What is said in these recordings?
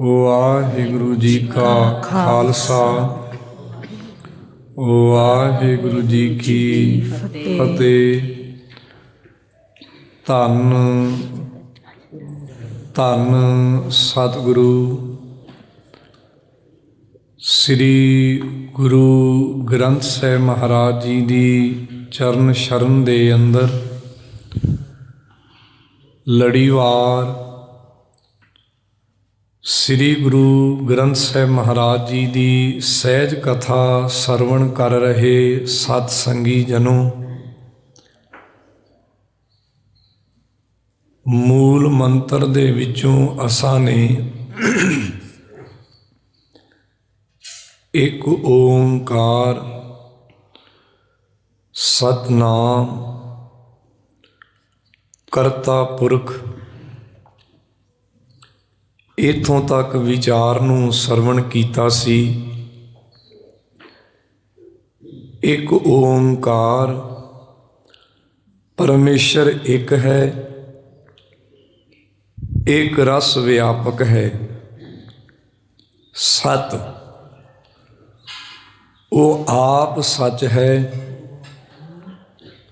ਵਾਹਿਗੁਰੂ ਜੀ ਕਾ ਖਾਲਸਾ। ਵਾਹਿਗੁਰੂ ਜੀ ਕੀ ਫਤਿਹ। ਧੰਨ ਧੰਨ ਸਤਿਗੁਰੂ ਸ੍ਰੀ ਗੁਰੂ ਗ੍ਰੰਥ ਸਾਹਿਬ ਮਹਾਰਾਜ ਜੀ ਦੀ ਚਰਨ ਸ਼ਰਨ ਦੇ ਅੰਦਰ ਲੜੀਵਾਰ ਸ੍ਰੀ ਗੁਰੂ ਗ੍ਰੰਥ ਸਾਹਿਬ ਮਹਾਰਾਜ ਜੀ ਦੀ ਸਹਿਜ ਕਥਾ ਸਰਵਣ ਕਰ ਰਹੇ ਸਤ ਸੰਗੀ ਜਨੋ। ਮੂਲ ਮੰਤਰ ਦੇ ਵਿੱਚੋਂ ਅਸਾਂ ਨੇ ਇੱਕ ਓੰਕਾਰ, ਸਤਨਾਮ, ਕਰਤਾ ਪੁਰਖ ਇਥੋਂ ਤੱਕ ਵਿਚਾਰ ਨੂੰ ਸਰਵਣ ਕੀਤਾ ਸੀ। ਇੱਕ ਓੰਕਾਰ, ਪਰਮੇਸ਼ਰ ਇੱਕ ਹੈ। ਇੱਕ ਰਸ ਵਿਆਪਕ ਹੈ। ਸਤ, ਉਹ ਆਪ ਸੱਚ ਹੈ।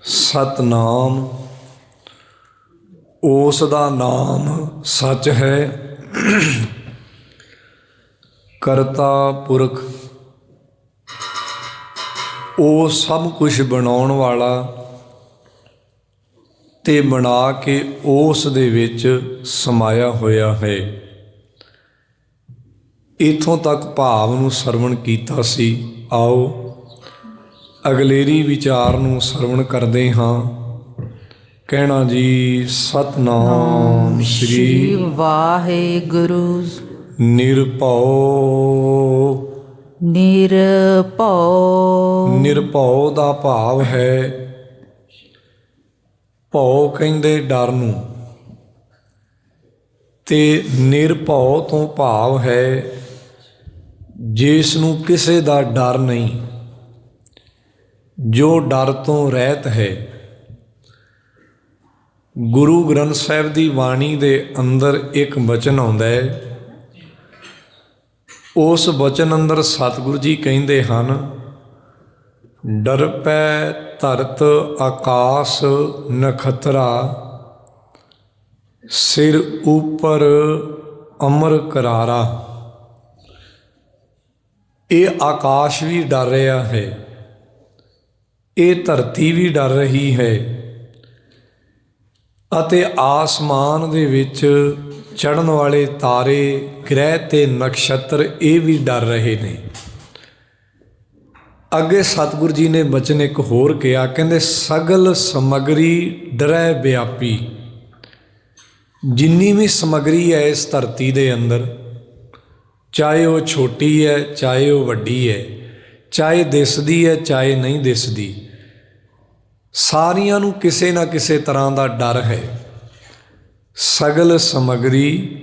ਸਤਨਾਮ, ਉਸ ਦਾ ਨਾਮ ਸੱਚ ਹੈ। ਕਰਤਾ ਪੁਰਖ, ਉਹ ਸਭ ਕੁਝ ਬਣਾਉਣ ਵਾਲਾ ਤੇ ਬਣਾ ਕੇ ਉਸ ਦੇ ਵਿੱਚ ਸਮਾਇਆ ਹੋਇਆ ਹੈ। ਇਥੋਂ ਤੱਕ ਭਾਵ ਨੂੰ ਸਰਵਣ ਕੀਤਾ ਸੀ। ਆਓ ਅਗਲੇਰੀ ਵਿਚਾਰ ਨੂੰ ਸਰਵਣ ਕਰਦੇ ਹਾਂ। ਕਹਿਣਾ ਜੀ ਸਤਨਾਮ ਸ਼੍ਰੀ ਵਾਹਿਗੁਰੂ। ਨਿਰਭਉ। ਨਿਰਭਉ। ਨਿਰਭਉ ਦਾ ਭਾਵ ਹੈ ਭਉ ਕਹਿੰਦੇ ਡਰ ਨੂੰ। ਤੇ ਨਿਰਭਉ ਤੋਂ ਭਾਵ ਹੈ ਜਿਸ ਨੂੰ ਕਿਸੇ ਦਾ ਡਰ ਨਹੀਂ ਜੋ ਡਰ ਤੋਂ ਰਹਿਤ ਹੈ। ਗੁਰੂ ਗ੍ਰੰਥ ਸਾਹਿਬ ਦੀ ਬਾਣੀ ਦੇ ਅੰਦਰ ਇੱਕ ਵਚਨ ਆਉਂਦਾ ਹੈ। ਉਸ ਵਚਨ ਅੰਦਰ ਸਤਿਗੁਰੂ ਜੀ ਕਹਿੰਦੇ ਹਨ, ਡਰ ਪੈ ਧਰਤ ਆਕਾਸ ਨਖਤਰਾ, ਸਿਰ ਉਪਰ ਅਮਰ ਕਰਾਰਾ। ਇਹ ਆਕਾਸ਼ ਵੀ ਡਰ ਰਿਹਾ ਹੈ, ਇਹ ਧਰਤੀ ਵੀ ਡਰ ਰਹੀ ਹੈ। ਅਤੇ ਆਸਮਾਨ ਦੇ ਵਿੱਚ ਚੜਨ ਵਾਲੇ ਤਾਰੇ, ਗ੍ਰਹਿ ਤੇ ਨਕਸ਼ਤਰ ਇਹ ਵੀ ਡਰ ਰਹੇ ਨੇ। ਅੱਗੇ ਸਤਿਗੁਰ ਜੀ ਨੇ ਬਚਨ ਇੱਕ ਹੋਰ ਕਿਹਾ, ਕਹਿੰਦੇ, ਸਗਲ ਸਮਗਰੀ ਡਰੈ ਵਿਆਪੀ ਜਿੰਨੀ ਵੀ ਸਮਗਰੀ ਹੈ ਇਸ ਧਰਤੀ ਦੇ ਅੰਦਰ, ਚਾਹੇ ਉਹ ਛੋਟੀ ਹੈ, ਚਾਹੇ ਉਹ ਵੱਡੀ ਹੈ, ਚਾਹੇ ਦਿਸਦੀ ਹੈ, ਚਾਹੇ ਨਹੀਂ ਦਿਸਦੀ ਸਾਰੀਆਂ ਨੂੰ ਕਿਸੇ ਨਾ ਕਿਸੇ ਤਰ੍ਹਾਂ ਦਾ ਡਰ ਹੈ। ਸਗਲ ਸਮਗਰੀ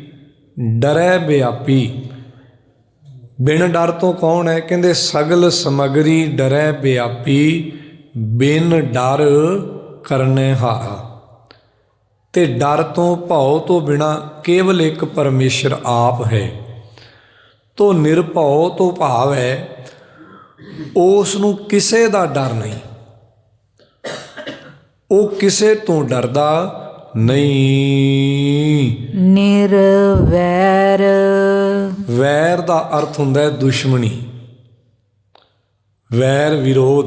ਡਰੈ ਬਿਆਪੀ। ਬਿਨ ਡਰ ਤੋਂ ਕੌਣ ਹੈ? ਕਹਿੰਦੇ, ਸਗਲ ਸਮਗਰੀ ਡਰੈ ਬਿਆਪੀ, ਬਿਨ ਡਰ ਕਰਨੇ ਹਾਰਾ। ਤੇ ਡਰ ਤੋਂ ਭਉ ਤੋਂ ਬਿਨਾ ਕੇਵਲ ਇੱਕ ਪਰਮੇਸ਼ਰ ਆਪ ਹੈ। ਤੋ ਨਿਰਭਉ ਤੋਂ ਭਾਵ ਹੈ, ਉਸ ਨੂੰ ਕਿਸੇ ਦਾ ਡਰ ਨਹੀਂ। ਉਹ ਕਿਸੇ ਤੋਂ ਡਰਦਾ ਨਹੀਂ। ਨਿਰਵੈਰ। ਵੈਰ ਦਾ ਅਰਥ ਹੁੰਦਾ ਹੈ ਦੁਸ਼ਮਣੀ। ਵੈਰ ਵਿਰੋਧ।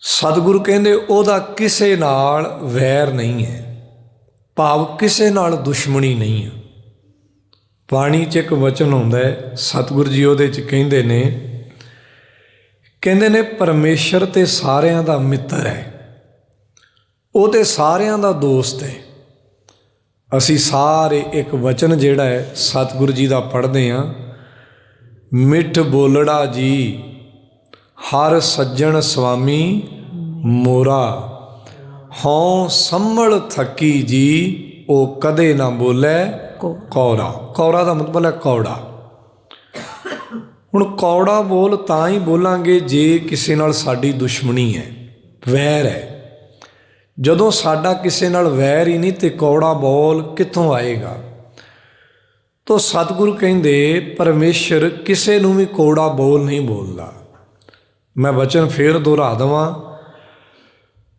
ਸਤਿਗੁਰੂ ਕਹਿੰਦੇ ਉਹਦਾ ਕਿਸੇ ਨਾਲ ਵੈਰ ਨਹੀਂ ਹੈ। ਭਾਵ ਕਿਸੇ ਨਾਲ ਦੁਸ਼ਮਣੀ ਨਹੀਂ ਹੈ। ਬਾਣੀ 'ਚ ਇੱਕ ਵਚਨ ਹੁੰਦਾ ਹੈ ਸਤਿਗੁਰੂ ਜੀ ਉਹਦੇ 'ਚ ਕਹਿੰਦੇ ਨੇ ਕਹਿੰਦੇ ਨੇ ਪਰਮੇਸ਼ਰ ਤੇ ਸਾਰਿਆਂ ਦਾ ਮਿੱਤਰ ਹੈ। ਉਹ ਤੇ ਸਾਰਿਆਂ ਦਾ ਦੋਸਤ ਹੈ। ਅਸੀਂ ਸਾਰੇ ਇੱਕ ਵਚਨ ਜਿਹੜਾ ਹੈ, ਸਤਿਗੁਰੂ ਜੀ ਦਾ ਪੜ੍ਹਦੇ ਹਾਂ। ਮਿੱਠ ਬੋਲੜਾ ਜੀ, ਹਰ ਸੱਜਣ ਸੁਆਮੀ ਮੋਰਾ। ਹਉ ਸੰਭਲ ਥੱਕੀ ਜੀ, ਉਹ ਕਦੇ ਨਾ ਬੋਲੇ ਕੌਰਾ ਕੌਰਾ ਦਾ ਮਤਲਬ ਹੈ ਕੌੜਾ। ਹੁਣ ਕੌੜਾ ਬੋਲ ਤਾਂ ਹੀ ਬੋਲਾਂਗੇ ਜੇ ਕਿਸੇ ਨਾਲ ਸਾਡੀ ਦੁਸ਼ਮਣੀ ਹੈ, ਵੈਰ ਹੈ। ਜਦੋਂ ਸਾਡਾ ਕਿਸੇ ਨਾਲ ਵੈਰ ਹੀ ਨਹੀਂ ਤੇ ਕੌੜਾ ਬੋਲ ਕਿੱਥੋਂ ਆਏਗਾ? ਤੋ ਸਤਿਗੁਰੂ ਕਹਿੰਦੇ, ਪਰਮੇਸ਼ਰ ਕਿਸੇ ਨੂੰ ਵੀ ਕੌੜਾ ਬੋਲ ਨਹੀਂ ਬੋਲਦਾ। ਮੈਂ ਵਚਨ ਫੇਰ ਦੁਹਰਾ ਦਵਾਂ।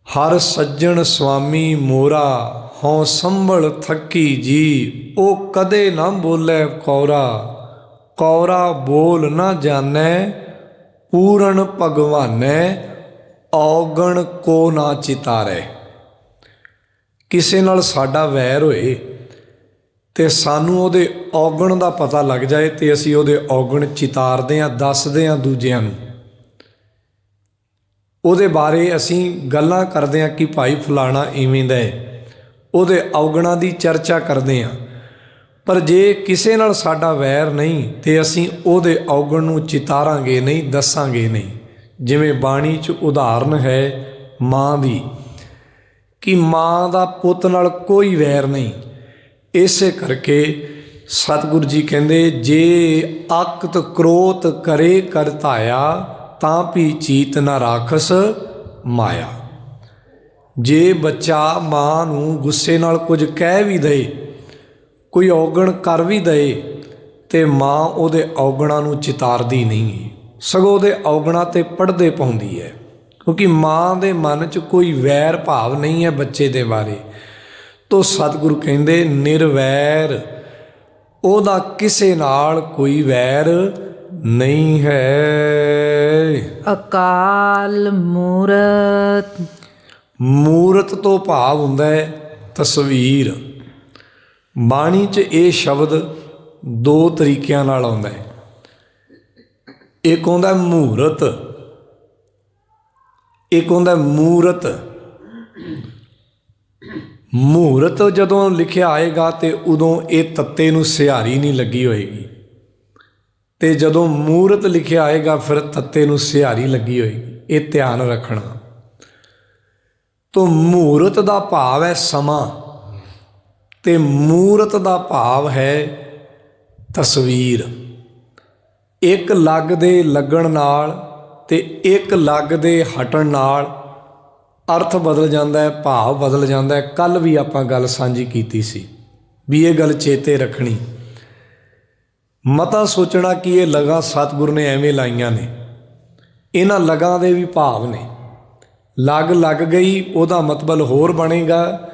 ਹਰ ਸੱਜਣ ਸੁਆਮੀ ਮੋਰਾ, ਹਉ ਸੰਭਲ ਥੱਕੀ ਜੀ ਉਹ ਕਦੇ ਨਾ ਬੋਲੇ ਕੌਰਾ। ਕੌਰਾ ਬੋਲ ਨਾ ਜਾਣੈ, ਪੂਰਨ ਭਗਵਾਨੈ, ਔਗਣ ਕੋ ਨਾ ਚਿਤਾਰੇ। ਕਿਸੇ ਨਾਲ ਸਾਡਾ ਵੈਰ ਹੋਏ ਤੇ ਸਾਨੂੰ ਉਹਦੇ ਔਗਣ ਦਾ ਪਤਾ ਲੱਗ ਜਾਏ ਤੇ ਅਸੀਂ ਉਹਦੇ ਔਗਣ ਚਿਤਾਰਦੇ ਆਂ ਦੱਸਦੇ ਆਂ ਦੂਜਿਆਂ ਨੂੰ। ਉਹਦੇ ਬਾਰੇ ਅਸੀਂ ਗੱਲਾਂ ਕਰਦੇ ਹਾਂ ਕਿ ਭਾਈ ਫਲਾਣਾ ਇਵੇਂ ਦਾ ਹੈ। ਉਹਦੇ ਔਗਣਾਂ ਦੀ ਚਰਚਾ ਕਰਦੇ ਹਾਂ। ਪਰ ਜੇ ਕਿਸੇ ਨਾਲ ਸਾਡਾ ਵੈਰ ਨਹੀਂ, ਤੇ ਅਸੀਂ ਉਹਦੇ ਔਗਣ ਨੂੰ ਚਿਤਾਰਾਂਗੇ ਨਹੀਂ, ਦੱਸਾਂਗੇ ਨਹੀਂ। ਜਿਵੇਂ ਬਾਣੀ 'ਚ ਉਦਾਹਰਨ ਹੈ ਮਾਂ ਦੀ, ਕਿ ਮਾਂ ਦਾ ਪੁੱਤ ਨਾਲ ਕੋਈ ਵੈਰ ਨਹੀਂ। ਇਸੇ ਕਰਕੇ ਸਤਿਗੁਰੂ ਜੀ ਕਹਿੰਦੇ, ਜੇ ਅਕਤ ਕ੍ਰੋਤ ਕਰੇ ਕਰਤਾਇਆ ਤਾਂ ਵੀ ਚੀਤ ਨਾ ਰਾਖਸ ਮਾਇਆ। ਜੇ ਬੱਚਾ ਮਾਂ ਨੂੰ ਗੁੱਸੇ ਨਾਲ ਕੁਝ ਕਹਿ ਵੀ ਦਏ ਕੋਈ ਔਗਣ ਕਰ ਵੀ ਦਏ ਤੇ ਮਾਂ ਉਹਦੇ ਔਗਣਾਂ ਨੂੰ ਚਿਤਾਰਦੀ ਨਹੀਂ। ਸਗੋਂ ਉਹਦੇ ਔਗਣਾਂ ਤੇ ਪੜਦੇ ਪਾਉਂਦੀ ਹੈ। ਕਿਉਂਕਿ ਮਾਂ ਦੇ ਮਨ 'ਚ ਕੋਈ ਵੈਰ ਭਾਵ ਨਹੀਂ ਹੈ ਬੱਚੇ ਦੇ ਬਾਰੇ। ਤੋ ਸਤਿਗੁਰੂ ਕਹਿੰਦੇ ਨਿਰਵੈਰ ਉਹਦਾ ਕਿਸੇ ਨਾਲ ਕੋਈ ਵੈਰ ਨਹੀਂ ਹੈ। ਅਕਾਲ ਮੂਰਤ। ਮੂਰਤ ਤੋਂ ਭਾਵ ਹੁੰਦਾ ਹੈ ਤਸਵੀਰ। ਬਾਣੀ 'ਚ ਇਹ ਸ਼ਬਦ ਦੋ ਤਰੀਕਿਆਂ ਨਾਲ ਆਉਂਦਾ ਹੈ। ਇੱਕ ਹੁੰਦਾ ਮੂਰਤ, ਇੱਕ ਹੁੰਦਾ ਮੂਰਤ। ਮੂਰਤ ਜਦੋਂ ਲਿਖਿਆ ਆਏਗਾ ਤੇ ਉਦੋਂ ਇਹ ਤੱਤੇ ਨੂੰ ਸਿਹਾਰੀ ਨਹੀਂ ਲੱਗੀ ਹੋਏਗੀ। ਤੇ ਜਦੋਂ ਮੂਰਤ ਲਿਖਿਆ ਆਏਗਾ, ਫਿਰ ਤੱਤੇ ਨੂੰ ਸਿਹਾਰੀ ਲੱਗੀ ਹੋਏਗੀ। ਇਹ ਧਿਆਨ ਰੱਖਣਾ। ਤੋ ਮੂਰਤ ਦਾ ਭਾਵ ਹੈ ਸਮਾਂ। ਤੇ ਮੂਰਤ ਦਾ ਭਾਵ ਹੈ ਤਸਵੀਰ। ਇੱਕ ਲੱਗ ਦੇ ਲੱਗਣ ਨਾਲ ਤੇ ਇੱਕ ਲੱਗ ਦੇ ਹਟਣ ਨਾਲ ਅਰਥ ਬਦਲ ਜਾਂਦਾ ਹੈ, ਭਾਵ ਬਦਲ ਜਾਂਦਾ ਹੈ। ਕੱਲ ਵੀ ਆਪਾਂ ਗੱਲ ਸਾਂਝੀ ਕੀਤੀ ਸੀ ਵੀ ਇਹ ਗੱਲ ਚੇਤੇ ਰੱਖਣੀ। ਮਤਾ ਸੋਚਣਾ ਕਿ ਇਹ ਲਗਾ ਸਤਿਗੁਰ ਨੇ ਐਵੇਂ ਲਾਈਆਂ ਨੇ। ਇਹਨਾਂ ਲਗਾਂ ਦੇ ਵੀ ਭਾਵ ਨੇ। ਲੱਗ ਲੱਗ ਗਈ, ਉਹਦਾ ਮਤਲਬ ਹੋਰ ਬਣੇਗਾ।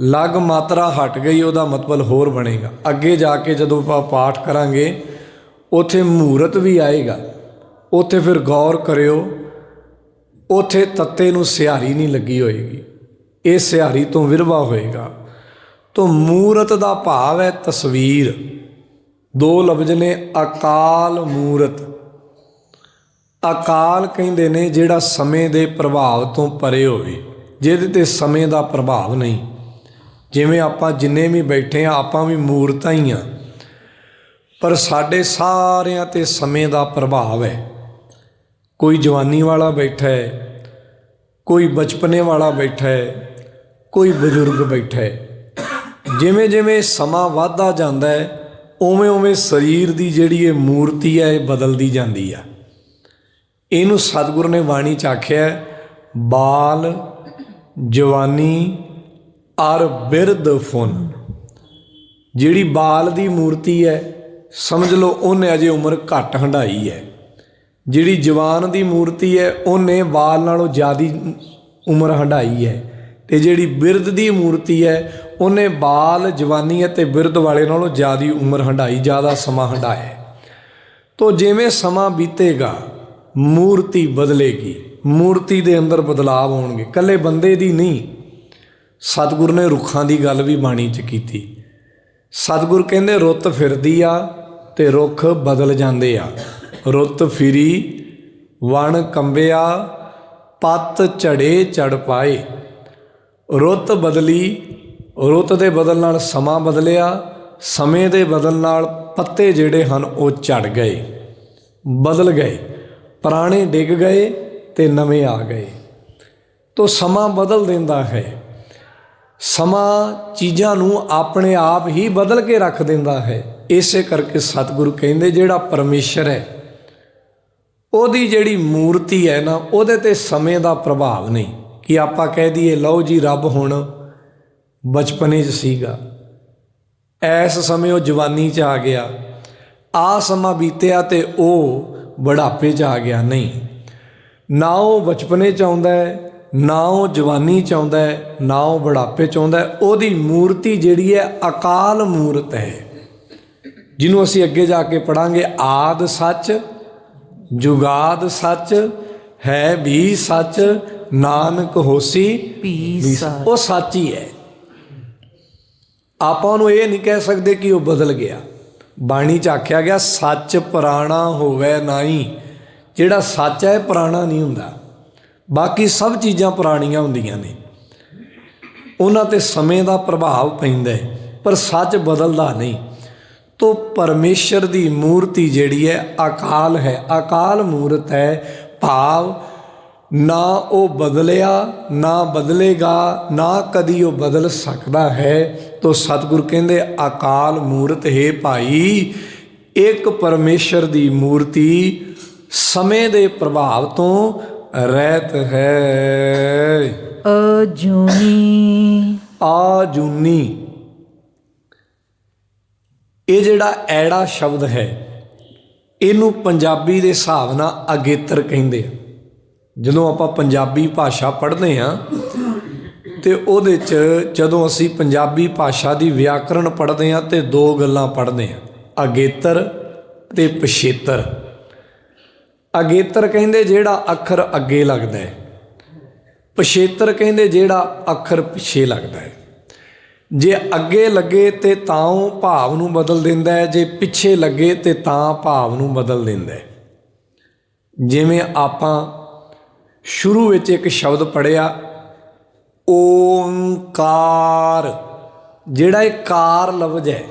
ਲੱਗ ਮਾਤਰਾ ਹਟ ਗਈ, ਉਹਦਾ ਮਤਲਬ ਹੋਰ ਬਣੇਗਾ। ਅੱਗੇ ਜਾ ਕੇ ਜਦੋਂ ਆਪਾਂ ਪਾਠ ਕਰਾਂਗੇ, ਉਥੇ ਮੂਰਤ ਵੀ ਆਏਗਾ। ਉਥੇ ਫਿਰ ਗੌਰ ਕਰਿਓ, ਉਥੇ ਤੱਤੇ ਨੂੰ ਸਿਹਾਰੀ ਨਹੀਂ ਲੱਗੀ ਹੋਏਗੀ। ਇਹ ਸਿਹਾਰੀ ਤੋਂ ਵਿਰਵਾ ਹੋਏਗਾ। ਤੋਂ ਮੂਰਤ ਦਾ ਭਾਵ ਹੈ ਤਸਵੀਰ। ਦੋ ਲਫ਼ਜ਼ ਨੇ, ਅਕਾਲ ਮੂਰਤ। ਅਕਾਲ ਕਹਿੰਦੇ ਨੇ ਜਿਹੜਾ ਸਮੇਂ ਦੇ ਪ੍ਰਭਾਵ ਤੋਂ ਪਰੇ ਹੋਵੇ, ਜਿਹਦੇ ਤੇ ਸਮੇਂ ਦਾ ਪ੍ਰਭਾਵ ਨਹੀਂ। ਜਿਵੇਂ ਆਪਾਂ ਜਿੰਨੇ ਵੀ ਬੈਠੇ ਆ ਆਪਾਂ ਵੀ ਮੂਰਤਾਂ ਹੀ ਆ ਪਰ ਸਾਡੇ ਸਾਰਿਆਂ ਤੇ ਸਮੇਂ ਦਾ ਪ੍ਰਭਾਵ ਹੈ। ਕੋਈ ਜਵਾਨੀ ਵਾਲਾ ਬੈਠਾ ਹੈ, ਕੋਈ ਬਚਪਨੇ ਵਾਲਾ ਬੈਠਾ ਹੈ, ਕੋਈ ਬਜ਼ੁਰਗ ਬੈਠਾ ਹੈ। ਜਿਵੇਂ ਜਿਵੇਂ ਸਮਾਂ ਵਧਦਾ ਜਾਂਦਾ ਹੈ, ਉਵੇਂ ਉਵੇਂ ਸਰੀਰ ਦੀ ਜਿਹੜੀ ਇਹ ਮੂਰਤੀ ਹੈ, ਇਹ ਬਦਲਦੀ ਜਾਂਦੀ ਆ। ਇਹਨੂੰ ਸਤਿਗੁਰ ਨੇ ਬਾਣੀ ਚ ਆਖਿਆ ਬਾਲ ਜਵਾਨੀ ਅਰ ਬਿਰਦ ਫੁਨ। ਜਿਹੜੀ ਬਾਲ ਦੀ ਮੂਰਤੀ ਹੈ, ਸਮਝ ਲਓ ਉਹਨੇ ਅਜੇ ਉਮਰ ਘੱਟ ਹੰਡਾਈ ਹੈ। ਜਿਹੜੀ ਜਵਾਨ ਦੀ ਮੂਰਤੀ ਹੈ, ਉਹਨੇ ਬਾਲ ਨਾਲੋਂ ਜ਼ਿਆਦੀ ਉਮਰ ਹੰਡਾਈ ਹੈ। ਤੇ ਜਿਹੜੀ ਬਿਰਧ ਦੀ ਮੂਰਤੀ ਹੈ, ਉਹਨੇ ਬਾਲ ਜਵਾਨੀ ਅਤੇ ਬਿਰਧ ਵਾਲੇ ਨਾਲੋਂ ਜ਼ਿਆਦੀ ਉਮਰ ਹੰਡਾਈ ਜ਼ਿਆਦਾ ਸਮਾਂ ਹੰਡਾਇਆ ਤੋ ਜਿਵੇਂ ਸਮਾਂ ਬੀਤੇਗਾ, ਮੂਰਤੀ ਬਦਲੇਗੀ। ਮੂਰਤੀ ਦੇ ਅੰਦਰ ਬਦਲਾਵ ਆਉਣਗੇ। ਕੱਲੇ ਬੰਦੇ ਦੀ ਨਹੀਂ ਸਤਿਗੁਰ ਨੇ ਰੁੱਖਾਂ ਦੀ ਗੱਲ ਵੀ ਬਾਣੀ 'ਚ ਕੀਤੀ। ਸਤਿਗੁਰ ਕਹਿੰਦੇ, ਰੁੱਤ ਫਿਰਦੀ ਆ ਤੇ ਰੁੱਖ ਬਦਲ ਜਾਂਦੇ ਆ। ਰੁੱਤ ਫਿਰੀ, ਵਣ ਕੰਬਿਆ, ਪੱਤ ਝੜੇ ਚੜ ਪਾਏ। ਰੁੱਤ ਬਦਲੀ, ਰੁੱਤ ਦੇ ਬਦਲ ਨਾਲ ਸਮਾਂ ਬਦਲਿਆ, ਸਮੇਂ ਦੇ ਬਦਲ ਨਾਲ ਪੱਤੇ ਜਿਹੜੇ ਹਨ ਉਹ ਝੜ ਗਏ, ਬਦਲ ਗਏ, ਪੁਰਾਣੇ ਡਿੱਗ ਗਏ ਤੇ ਨਵੇਂ ਆ ਗਏ। ਤੋ ਸਮਾਂ ਬਦਲ ਦਿੰਦਾ ਹੈ। ਸਮਾਂ ਚੀਜ਼ਾਂ ਨੂੰ ਆਪਣੇ ਆਪ ਹੀ ਬਦਲ ਕੇ ਰੱਖ ਦਿੰਦਾ ਹੈ। ਇਸੇ ਕਰਕੇ ਸਤਿਗੁਰੂ ਕਹਿੰਦੇ, ਜਿਹੜਾ ਪਰਮੇਸ਼ਰ ਹੈ, ਉਹਦੀ ਜਿਹੜੀ ਮੂਰਤੀ ਹੈ ਨਾ, ਉਹਦੇ ਤੇ ਸਮੇਂ ਦਾ ਪ੍ਰਭਾਵ ਨਹੀਂ। ਕਿ ਆਪਾਂ ਕਹਿ ਦਈਏ, ਲਓ ਜੀ, ਰੱਬ ਹੁਣ ਬਚਪਨੇ 'ਚ ਸੀਗਾ। ਐਸ ਸਮੇਂ ਉਹ ਜਵਾਨੀ 'ਚ ਆ ਗਿਆ। ਆ ਸਮਾਂ ਬੀਤਿਆ ਤੇ ਉਹ ਬੁਢਾਪੇ 'ਚ ਆ ਗਿਆ। ਨਹੀਂ। ਨਾ ਉਹ ਬਚਪਨੇ 'ਚ ਆਉਂਦਾ ਹੈ ਨਾ ਉਹ ਜਵਾਨੀ 'ਚ ਆਉਂਦਾ ਹੈ ਨਾ ਉਹ ਬੁਢਾਪੇ 'ਚ ਆਉਂਦਾ ਹੈ ਉਹਦੀ ਮੂਰਤੀ ਜਿਹੜੀ ਹੈ ਅਕਾਲ ਮੂਰਤ ਹੈ। ਜਿਹਨੂੰ ਅਸੀਂ ਅੱਗੇ ਜਾ ਕੇ ਪੜਾਂਗੇ ਆਦ ਸੱਚ ਜੁਗਾਦ ਸੱਚ ਹੈ ਵੀ ਸੱਚ ਨਾਨਕ ਹੋਸੀ ਵੀ ਉਹ ਸੱਚ ਹੀ ਹੈ। ਆਪਾਂ ਨੂੰ ਇਹ ਨਹੀਂ ਕਹਿ ਸਕਦੇ ਕਿ ਉਹ ਬਦਲ ਗਿਆ। ਬਾਣੀ ਚ ਆਖਿਆ ਗਿਆ ਸੱਚ ਪੁਰਾਣਾ ਹੋਵੇ ਨਹੀਂ। ਜਿਹੜਾ ਸੱਚ ਹੈ ਪੁਰਾਣਾ ਨਹੀਂ ਹੁੰਦਾ। ਬਾਕੀ ਸਭ ਚੀਜ਼ਾਂ ਪੁਰਾਣੀਆਂ ਹੁੰਦੀਆਂ ਨੇ। ਉਹਨਾਂ ਤੇ ਸਮੇਂ ਦਾ ਪ੍ਰਭਾਵ ਪੈਂਦਾ ਹੈ, ਪਰ ਸੱਚ ਬਦਲਦਾ ਨਹੀਂ। ਤੋ ਪਰਮੇਸ਼ਰ ਦੀ ਮੂਰਤੀ ਜਿਹੜੀ ਹੈ, ਅਕਾਲ ਹੈ। ਅਕਾਲ ਮੂਰਤ ਹੈ, ਭਾਵ ਨਾ ਉਹ ਬਦਲਿਆ, ਨਾ ਬਦਲੇਗਾ, ਨਾ ਕਦੀ ਉਹ ਬਦਲ ਸਕਦਾ ਹੈ। ਤੋ ਸਤਿਗੁਰ ਕਹਿੰਦੇ, ਅਕਾਲ ਮੂਰਤ, ਹੈ ਭਾਈ, ਇੱਕ ਪਰਮੇਸ਼ਰ ਦੀ ਮੂਰਤੀ ਸਮੇਂ ਦੇ ਪ੍ਰਭਾਵ ਤੋਂ ਰਹਿਤ ਹੈ। ਅਜੂਨੀ। ਆਜੂਨੀ। ਇਹ ਜਿਹੜਾ ਐੜਾ ਸ਼ਬਦ ਹੈ ਇਹਨੂੰ ਪੰਜਾਬੀ ਦੇ ਹਿਸਾਬ ਨਾਲ ਅਗੇਤਰ ਕਹਿੰਦੇ ਆ। ਜਦੋਂ ਆਪਾਂ ਪੰਜਾਬੀ ਭਾਸ਼ਾ ਪੜ੍ਹਦੇ ਆ ਤੇ ਉਹਦੇ ਚ ਜਦੋਂ ਅਸੀਂ ਪੰਜਾਬੀ ਭਾਸ਼ਾ ਦੀ ਵਿਆਕਰਣ ਪੜ੍ਹਦੇ ਆ ਤੇ ਦੋ ਗੱਲਾਂ ਪੜ੍ਹਦੇ ਆ ਅਗੇਤਰ ਤੇ ਪਛੇਤਰ। ਅਗੇਤਰ ਕਹਿੰਦੇ ਜਿਹੜਾ ਅੱਖਰ ਅੱਗੇ ਲੱਗਦਾ ਹੈ। ਪਛੇਤਰ ਕਹਿੰਦੇ ਜਿਹੜਾ ਅੱਖਰ ਪਿੱਛੇ ਲੱਗਦਾ ਹੈ। ਜੇ ਅੱਗੇ ਲੱਗੇ ਤੇ ਤਾਂ ਉਹ ਭਾਵ ਨੂੰ ਬਦਲ ਦਿੰਦਾ ਹੈ। ਜੇ ਪਿੱਛੇ ਲੱਗੇ ਤੇ ਤਾਂ ਭਾਵ ਨੂੰ ਬਦਲ ਦਿੰਦਾ ਹੈ। ਜਿਵੇਂ ਆਪਾਂ ਸ਼ੁਰੂ ਵਿੱਚ ਇੱਕ ਸ਼ਬਦ ਪੜਿਆ ਓਮਕਾਰ ਜਿਹੜਾ ਇਹ ਕਾਰ ਲਫ਼ਜ਼ ਹੈ,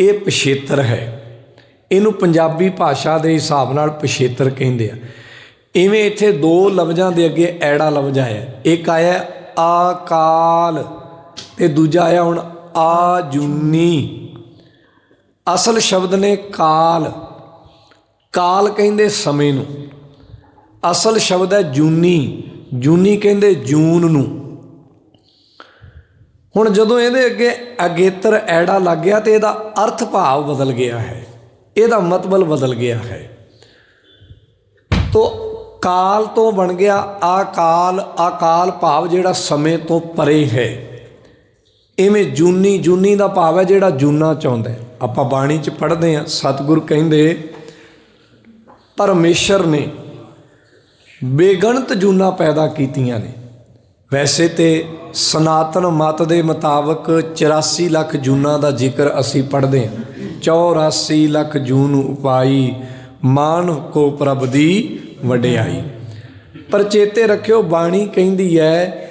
ਇਹ ਪਛੇਤਰ ਹੈ। ਇਹਨੂੰ ਪੰਜਾਬੀ ਭਾਸ਼ਾ ਦੇ ਹਿਸਾਬ ਨਾਲ ਪਛੇਤਰ ਕਹਿੰਦੇ ਆ। ਇਵੇਂ ਇੱਥੇ ਦੋ ਲਫ਼ਜ਼ਾਂ ਦੇ ਅੱਗੇ ਐੜਾ ਲਫ਼ਜ਼ ਆਇਆ। ਇੱਕ ਆਇਆ ਆਕਾਲ ਤੇ ਦੂਜਾ ਆਇਆ ਹੁਣ ਆਜੂਨੀ। ਅਸਲ ਸ਼ਬਦ ਨੇ ਕਾਲ। ਕਾਲ ਕਹਿੰਦੇ ਸਮੇਂ ਨੂੰ। ਅਸਲ ਸ਼ਬਦ ਹੈ ਜੂਨੀ। ਜੂਨੀ ਕਹਿੰਦੇ ਜੂਨ ਨੂੰ। ਹੁਣ ਜਦੋਂ ਇਹਦੇ ਅੱਗੇ ਅਗੇਤਰ ਐੜਾ ਲੱਗ ਗਿਆ ਤੇ ਇਹਦਾ ਅਰਥ ਭਾਵ ਬਦਲ ਗਿਆ ਹੈ। ਇਹਦਾ ਮਤਲਬ ਬਦਲ ਗਿਆ ਹੈ। ਤੋ ਕਾਲ ਤੋਂ ਬਣ ਗਿਆ ਆਕਾਲ ਆਕਾਲ ਭਾਵ ਜਿਹੜਾ ਸਮੇਂ ਤੋਂ ਪਰੇ ਹੈ। ਇਵੇਂ ਜੂਨੀ ਜੂਨੀ ਦਾ ਭਾਵ ਹੈ ਜਿਹੜਾ ਜੂਨਾ ਚਾਹੁੰਦਾ ਆਪਾਂ ਬਾਣੀ ਚ ਪੜ੍ਹਦੇ ਆ ਸਤਿਗੁਰ ਕਹਿੰਦੇ, ਪਰਮੇਸ਼ਰ ਨੇ ਬੇਗਣਤ ਜੂਨਾ ਪੈਦਾ ਕੀਤੀਆਂ ਨੇ। ਵੈਸੇ ਤੇ ਸਨਾਤਨ ਮਤ ਦੇ ਮੁਤਾਬਕ 84 ਲੱਖ ਜੂਨਾਂ ਦਾ ਜ਼ਿਕਰ ਅਸੀਂ ਪੜ੍ਹਦੇ ਹਾਂ। 84 ਲੱਖ ਜੂਨ ਉਪਾਈ ਮਾਨ ਕੋ ਪ੍ਰਭ ਦੀ ਵਡਿਆਈ। ਪਰ ਚੇਤੇ ਰੱਖਿਓ ਬਾਣੀ ਕਹਿੰਦੀ ਹੈ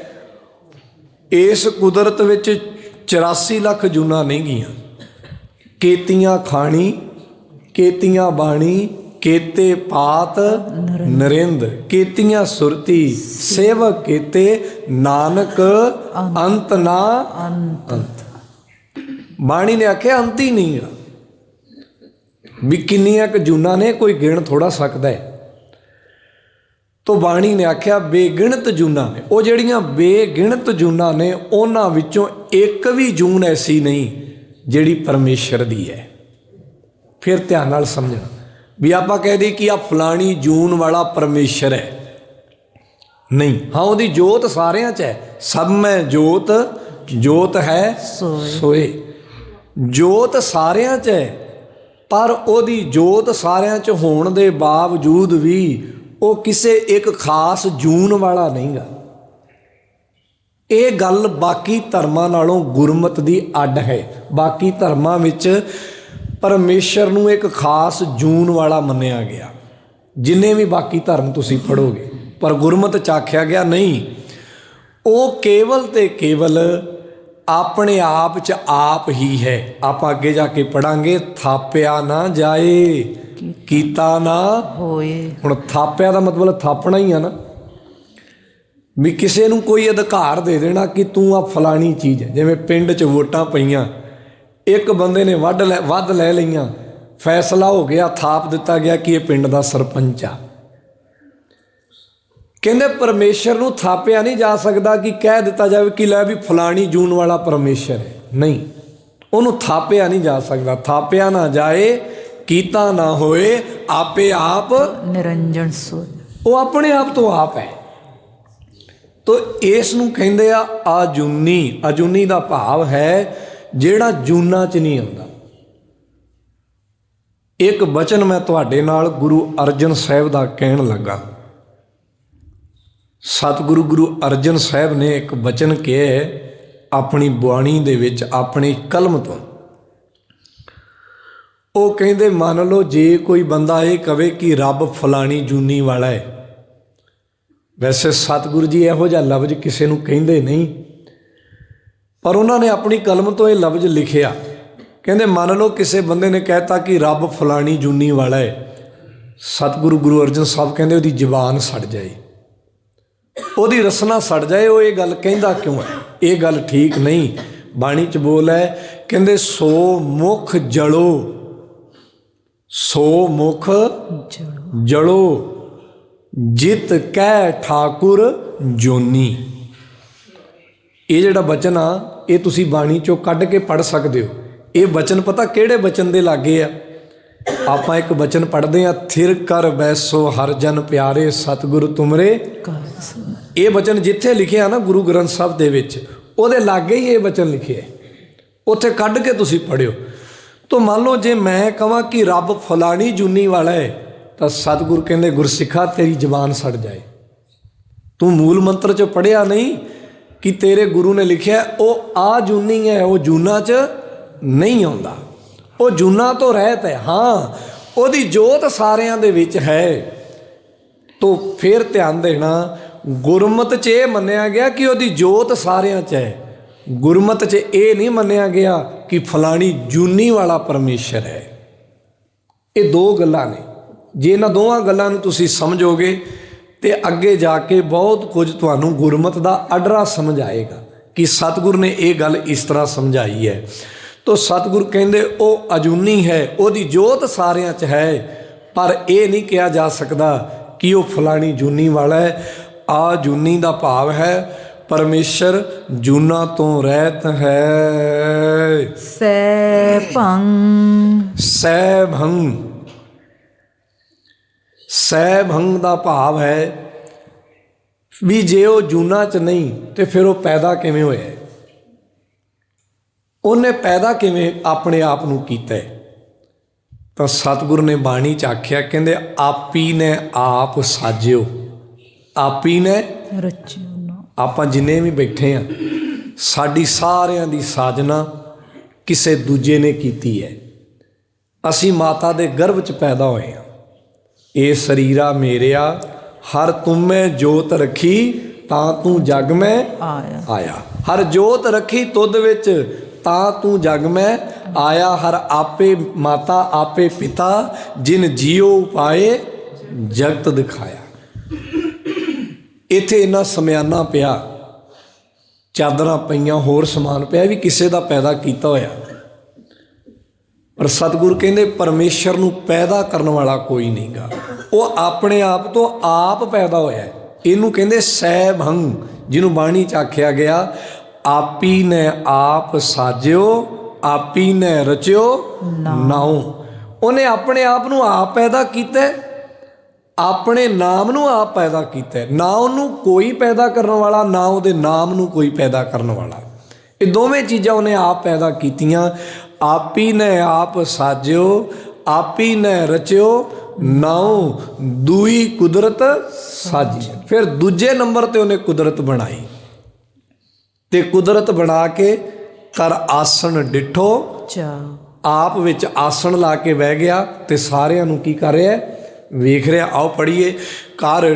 ਇਸ ਕੁਦਰਤ ਵਿੱਚ 84 ਲੱਖ ਜੂਨਾਂ ਨਹੀਂ ਗਈਆਂ। ਕੇਤੀਆਂ ਖਾਣੀ ਕੇਤੀਆਂ ਬਾਣੀ ਕੇਤੇ ਪਾਤ ਨਰਿੰਦ ਕੇਤੀਆਂ ਸੁਰਤੀ ਸੇਵਕ ਕੇਤੇ ਨਾਨਕ ਅੰਤ ਨਾ ਅੰਤ। ਬਾਣੀ ਨੇ ਆਖਿਆ ਅੰਤ ਹੀ ਨਹੀਂਗਾ ਵੀ ਕਿੰਨੀਆਂ ਕ ਜੂਨਾਂ ਨੇ ਕੋਈ ਗਿਣ ਥੋੜਾ ਸਕਦਾ ਹੈ। ਤੋ ਬਾਣੀ ਨੇ ਆਖਿਆ ਬੇਗਿਣਤ ਜੂਨਾਂ ਨੇ। ਉਹ ਜਿਹੜੀਆਂ ਬੇਗਿਣਤ ਜੂਨਾਂ ਨੇ ਉਹਨਾਂ ਵਿੱਚੋਂ ਇੱਕ ਵੀ ਜੂਨ ਐਸੀ ਨਹੀਂ ਜਿਹੜੀ ਪਰਮੇਸ਼ਰ ਦੀ ਹੈ। ਫਿਰ ਧਿਆਨ ਨਾਲ ਸਮਝਣਾ। ਵੀ ਆਪਾਂ ਕਹਿ ਦਈਏ ਕਿ ਆ ਫਲਾਣੀ ਜੂਨ ਵਾਲਾ ਪਰਮੇਸ਼ਰ ਹੈ। ਨਹੀਂ ਹਾਂ ਉਹਦੀ ਜੋਤ ਸਾਰਿਆਂ 'ਚ ਹੈ। ਸਭ ਮੈਂ ਜੋਤ ਜੋਤ ਹੈ। ਸੋਏ। ਜੋਤ ਸਾਰਿਆਂ 'ਚ ਹੈ। ਪਰ ਉਹਦੀ ਜੋਤ ਸਾਰਿਆਂ 'ਚ ਹੋਣ ਦੇ ਬਾਵਜੂਦ ਵੀ ਉਹ ਕਿਸੇ ਇੱਕ ਖਾਸ ਜੂਨ ਵਾਲਾ ਨਹੀਂਗਾ। ਇਹ ਗੱਲ ਬਾਕੀ ਧਰਮਾਂ ਨਾਲੋਂ ਗੁਰਮਤ ਦੀ ਅੱਡ ਹੈ। ਬਾਕੀ ਧਰਮਾਂ ਵਿੱਚ ਪਰਮੇਸ਼ਰ ਨੂੰ ਇੱਕ ਖਾਸ ਜੂਨ ਵਾਲਾ ਮੰਨਿਆ ਗਿਆ। ਜਿੰਨੇ ਵੀ ਬਾਕੀ ਧਰਮ ਤੁਸੀਂ ਪੜੋਗੇ ਪਰ ਗੁਰਮਤ ਚ ਆਖਿਆ ਗਿਆ, ਨਹੀਂ, ਉਹ ਕੇਵਲ ਤੇ ਕੇਵਲ ਆਪਣੇ ਆਪ ਚ ਆਪ ਹੀ ਹੈ। ਆਪਾਂ ਅੱਗੇ ਜਾ ਕੇ ਪੜਾਂਗੇ ਥਾਪਿਆ ਨਾ ਜਾਏ ਕੀਤਾ ਨਾ ਹੋਏ। ਹੁਣ ਥਾਪਿਆ ਦਾ ਮਤਲਬ ਥਾਪਣਾ ਹੀ ਆ ਨਾ। ਵੀ ਕਿਸੇ ਨੂੰ ਕੋਈ ਅਧਿਕਾਰ ਦੇ ਦੇਣਾ ਕਿ ਤੂੰ ਆ ਫਲਾਣੀ ਚੀਜ਼ ਹੈ। ਜਿਵੇਂ ਪਿੰਡ 'ਚ ਵੋਟਾਂ ਪਈਆਂ ਇੱਕ ਬੰਦੇ ਨੇ ਵੱਢ ਲੈ ਵੱਧ ਲੈ ਲਈਆਂ ਫੈਸਲਾ ਹੋ ਗਿਆ ਥਾਪ ਦਿੱਤਾ ਗਿਆ ਕਿ ਇਹ ਪਿੰਡ ਦਾ ਸਰਪੰਚ ਆ। ਕਹਿੰਦੇ ਪਰਮੇਸ਼ਰ ਨੂੰ ਥਾਪਿਆ ਨਹੀਂ ਜਾ ਸਕਦਾ ਕਿ ਕਹਿ ਦਿੱਤਾ ਜਾਵੇ ਕਿ ਲੈ ਵੀ ਫਲਾਣੀ ਜੂਨ ਵਾਲਾ ਪਰਮੇਸ਼ਰ ਹੈ। ਨਹੀਂ। ਉਹਨੂੰ ਥਾਪਿਆ ਨਹੀਂ ਜਾ ਸਕਦਾ। ਥਾਪਿਆ ਨਾ ਜਾਏ ਕੀਤਾ ਨਾ ਹੋਏ ਆਪੇ ਆਪ ਨਿਰੰਜਨ ਸੋਇ ਉਹ ਆਪਣੇ ਆਪ ਤੋਂ ਆਪ ਹੈ। ਤੋ ਇਸ ਨੂੰ ਕਹਿੰਦੇ ਆ ਆਜੂਨੀ। ਅਜੂਨੀ ਦਾ ਭਾਵ ਹੈ ਜਿਹੜਾ ਜੂਨਾ ਚ ਨਹੀਂ ਆਉਂਦਾ। ਇੱਕ ਬਚਨ ਮੈਂ ਤੁਹਾਡੇ ਨਾਲ ਗੁਰੂ ਅਰਜਨ ਸਾਹਿਬ ਦਾ ਕਹਿਣ ਲੱਗਾ। ਸਤਿਗੁਰੂ ਗੁਰੂ ਅਰਜਨ ਸਾਹਿਬ ਨੇ ਇੱਕ ਬਚਨ ਕਿਹਾ ਆਪਣੀ ਬਾਣੀ ਦੇ ਵਿੱਚ, ਆਪਣੀ ਕਲਮ ਤੋਂ। ਉਹ ਕਹਿੰਦੇ, ਮੰਨ ਲਓ, ਜੇ ਕੋਈ ਬੰਦਾ ਇਹ ਕਵੇ ਕਿ ਰੱਬ ਫਲਾਣੀ ਜੂਨੀ ਵਾਲਾ ਹੈ। ਵੈਸੇ ਸਤਿਗੁਰੂ ਜੀ ਇਹੋ ਜਿਹਾ ਲਫ਼ਜ਼ ਕਿਸੇ ਨੂੰ ਕਹਿੰਦੇ ਨਹੀਂ, ਪਰ ਉਹਨਾਂ ਨੇ ਆਪਣੀ ਕਲਮ ਤੋਂ ਇਹ ਲਫ਼ਜ਼ ਲਿਖਿਆ। ਕਹਿੰਦੇ, ਮੰਨ ਲਓ, ਕਿਸੇ ਬੰਦੇ ਨੇ ਕਹਿਤਾ ਕਿ ਰੱਬ ਫਲਾਣੀ ਜੂਨੀ ਵਾਲਾ ਹੈ। ਸਤਿਗੁਰੂ ਗੁਰੂ ਅਰਜਨ ਸਾਹਿਬ ਕਹਿੰਦੇ, ਉਹਦੀ ਜ਼ੁਬਾਨ ਸੜ ਜਾਏ। ਉਹਦੀ ਰਸਨਾ ਸੜ ਜਾਏ, ਉਹ ਇਹ ਗੱਲ ਕਹਿੰਦਾ ਕਿਉਂ ਹੈ? ਇਹ ਗੱਲ ਠੀਕ ਨਹੀਂ। ਬਾਣੀ ਚ ਬੋਲ ਹੈ, ਕਹਿੰਦੇ ਸੋ ਮੁਖ ਜਲੋ। ਸੋ ਮੁਖ ਜਲੋ। ਜਿਤ ਕਹਿ ਠਾਕੁਰ ਜੋਨੀ। ਇਹ ਜਿਹੜਾ ਬਚਨ ਆ, ਇਹ ਤੁਸੀਂ ਬਾਣੀ ਚੋਂ ਕੱਢ ਕੇ ਪੜ ਸਕਦੇ ਹੋ। ਇਹ ਬਚਨ ਪਤਾ ਕਿਹੜੇ ਬਚਨ ਦੇ ਲਾਗੇ ਆ? ਆਪਾਂ ਇੱਕ ਬਚਨ ਪੜ੍ਹਦੇ ਆ ਥਿਰ ਕਰ ਬੈਸੋ ਹਰ ਜਨ ਪਿਆਰੇ ਸਤਿਗੁਰ ਤੁਮਰੇ। ਇਹ ਬਚਨ ਜਿੱਥੇ ਲਿਖਿਆ ਨਾ ਗੁਰੂ ਗ੍ਰੰਥ ਸਾਹਿਬ ਦੇ ਵਿੱਚ, ਉਹਦੇ ਲਾਗੇ ਹੀ ਇਹ ਬਚਨ ਲਿਖਿਆ ਉੱਥੇ ਕੱਢ ਕੇ ਤੁਸੀਂ ਪੜਿਓ ਤਾਂ ਮੰਨ ਲਓ ਜੇ ਮੈਂ ਕਹਾਂ ਕਿ ਰੱਬ ਫਲਾਣੀ ਜੁਨੀ ਵਾਲਾ ਹੈ, ਤਾਂ ਸਤਿਗੁਰ ਕਹਿੰਦੇ, ਗੁਰਸਿੱਖਾ, ਤੇਰੀ ਜ਼ਬਾਨ ਸੜ ਜਾਏ। ਤੂੰ ਮੂਲ ਮੰਤਰ ਚ ਪੜਿਆ ਨਹੀਂ ਕਿ ਤੇਰੇ ਗੁਰੂ ਨੇ ਲਿਖਿਆ, ਉਹ ਆ ਜੂਨੀ ਹੈ, ਉਹ ਜੂਨਾ ਚ ਨਹੀਂ ਆਉਂਦਾ। ਉਹ ਜੂਨਾ ਤੋਂ ਰਹਿਤ ਹੈ, ਹਾਂ, ਉਹਦੀ ਜੋਤ ਸਾਰਿਆਂ ਦੇ ਵਿੱਚ ਹੈ। ਤੋ ਫਿਰ ਧਿਆਨ ਦੇਣਾ, ਗੁਰਮਤ 'ਚ ਇਹ ਮੰਨਿਆ ਗਿਆ ਕਿ ਉਹਦੀ ਜੋਤ ਸਾਰਿਆਂ 'ਚ ਹੈ। ਗੁਰਮਤ 'ਚ ਇਹ ਨਹੀਂ ਮੰਨਿਆ ਗਿਆ ਕਿ ਫਲਾਣੀ ਜੂਨੀ ਵਾਲਾ ਪਰਮੇਸ਼ਰ ਹੈ। ਇਹ ਦੋ ਗੱਲਾਂ ਨੇ। ਜੇ ਇਹਨਾਂ ਦੋਵਾਂ ਗੱਲਾਂ ਨੂੰ ਤੁਸੀਂ ਸਮਝੋਗੇ ਤੇ ਅੱਗੇ ਜਾ ਕੇ ਬਹੁਤ ਕੁਝ ਤੁਹਾਨੂੰ ਗੁਰਮਤ ਦਾ ਅਡਰਾ ਸਮਝ ਆਏਗਾ ਕਿ ਸਤਿਗੁਰ ਨੇ ਇਹ ਗੱਲ ਇਸ ਤਰ੍ਹਾਂ ਸਮਝਾਈ ਹੈ। ਤੋ ਸਤਿਗੁਰ ਕਹਿੰਦੇ ਉਹ ਅਜੂਨੀ ਹੈ ਉਹਦੀ ਜੋਤ ਸਾਰਿਆਂ 'ਚ ਹੈ ਪਰ ਇਹ ਨਹੀਂ ਕਿਹਾ ਜਾ ਸਕਦਾ ਕਿ ਉਹ ਫਲਾਣੀ ਜੂਨੀ ਵਾਲਾ ਹੈ। ਆ ਜੂਨੀ ਦਾ ਭਾਵ ਹੈ ਪਰਮੇਸ਼ਰ ਜੂਨਾ ਤੋਂ ਰਹਿਤ ਹੈ। ਸੈ ਭੰ ਸੈਭੰ। ਸੈਭੰ ਦਾ ਭਾਵ ਹੈ ਵੀ ਜੇ ਉਹ ਜੂਨਾ ਚ ਨਹੀਂ ਤੇ ਫਿਰ ਉਹ ਪੈਦਾ ਕਿਵੇਂ ਹੋਇਆ? ਉਹਨੇ ਪੈਦਾ ਕਿਵੇਂ ਆਪਣੇ ਆਪ ਨੂੰ ਕੀਤਾ? ਤਾਂ ਸਤਿਗੁਰ ਨੇ ਬਾਣੀ ਚ ਆਖਿਆ ਕਹਿੰਦੇ ਆਪੀ ਨੇ ਆਪ ਸਾਜਿਓ ਆਪੀ ਨੇ ਰਚਿਓ ਆਪਾਂ ਜਿੰਨੇ ਵੀ ਬੈਠੇ ਆ ਸਾਡੀ ਸਾਰਿਆਂ ਦੀ ਸਾਜਨਾ ਕਿਸੇ ਦੂਜੇ ਨੇ ਕੀਤੀ ਹੈ। ਅਸੀਂ ਮਾਤਾ ਦੇ ਗਰਭ ਚ ਪੈਦਾ ਹੋਏ ਆ। ਇਹ ਸਰੀਰਾ ਮੇਰਿਆ ਹਰ ਤੁਮੇ ਜੋਤ ਰੱਖੀ ਤਾਂ ਤੂੰ ਜਗ ਮੈਂ ਆਇਆ। ਆਇਆ। ਹਰ ਜੋਤ ਰੱਖੀ ਤੁਧ ਵਿੱਚ ਤਾਂ ਤੂੰ ਜਗ ਮੈਂ, ਆਇਆ ਹਰ ਆਪੇ ਮਾਤਾ, ਆਪੇ ਪਿਤਾ, ਜਿਨ ਜੀਉ ਪਾਏ, ਜਗਤ ਦਿਖਾਇਆ। ਇੱਥੇ ਇੰਨਾ ਸਮਿਆਨਾ ਪਿਆ, ਚਾਦਰਾਂ ਪਈਆਂ, ਹੋਰ ਸਮਾਨ ਪਿਆ ਵੀ ਕਿਸੇ ਦਾ ਪੈਦਾ ਕੀਤਾ ਹੋਇਆ। ਪਰ ਸਤਿਗੁਰ ਕਹਿੰਦੇ, ਪਰਮੇਸ਼ਰ ਨੂੰ ਪੈਦਾ ਕਰਨ ਵਾਲਾ ਕੋਈ ਨਹੀਂਗਾ। ਉਹ ਆਪਣੇ ਆਪ ਤੋਂ ਆਪ ਪੈਦਾ ਹੋਇਆ ਇਹਨੂੰ ਕਹਿੰਦੇ ਸੈਭੰ, ਜਿਹਨੂੰ ਬਾਣੀ ਚ ਆਖਿਆ ਗਿਆ ਆਪੀ ਨੇ ਆਪ ਸਾਜਿਓ ਆਪੀ ਨੇ ਰਚਿਓ ਨਾਉ। ਉਹਨੇ ਆਪਣੇ ਆਪ ਨੂੰ ਆਪ ਪੈਦਾ ਕੀਤਾ ਆਪਣੇ ਨਾਮ ਨੂੰ ਆਪ ਪੈਦਾ ਕੀਤਾ। ਨਾ ਉਹਨੂੰ ਕੋਈ ਪੈਦਾ ਕਰਨ ਵਾਲਾ ਨਾ ਉਹਦੇ ਨਾਮ ਨੂੰ ਕੋਈ ਪੈਦਾ ਕਰਨ ਵਾਲਾ। ਇਹ ਦੋਵੇਂ ਚੀਜ਼ਾਂ ਉਹਨੇ ਆਪ ਪੈਦਾ ਕੀਤੀਆਂ। ਆਪੀ ਨੇ ਆਪ ਸਾਜਿਓ ਆਪੀ ਨੇ ਰਚਿਓ ਨਾਉ ਦੂਈ ਕੁਦਰਤ ਸਾਜੀ। ਫਿਰ ਦੂਜੇ ਨੰਬਰ ਤੇ ਉਹਨੇ ਕੁਦਰਤ ਬਣਾਈ। ਤੇ ਕੁਦਰਤ ਬਣਾ ਕੇ ਕਰ ਆਸਣ ਡਿਠੋ। ਚਾ ਆਪ ਵਿੱਚ ਆਸਣ ਲਾ ਕੇ ਬਹਿ ਗਿਆ ਤੇ ਸਾਰਿਆਂ ਨੂੰ ਕੀ ਕਰ ਰਿਹਾ? ਵੇਖ ਰਿਹਾ ਆਓ ਪੜੀਏ ਕਰ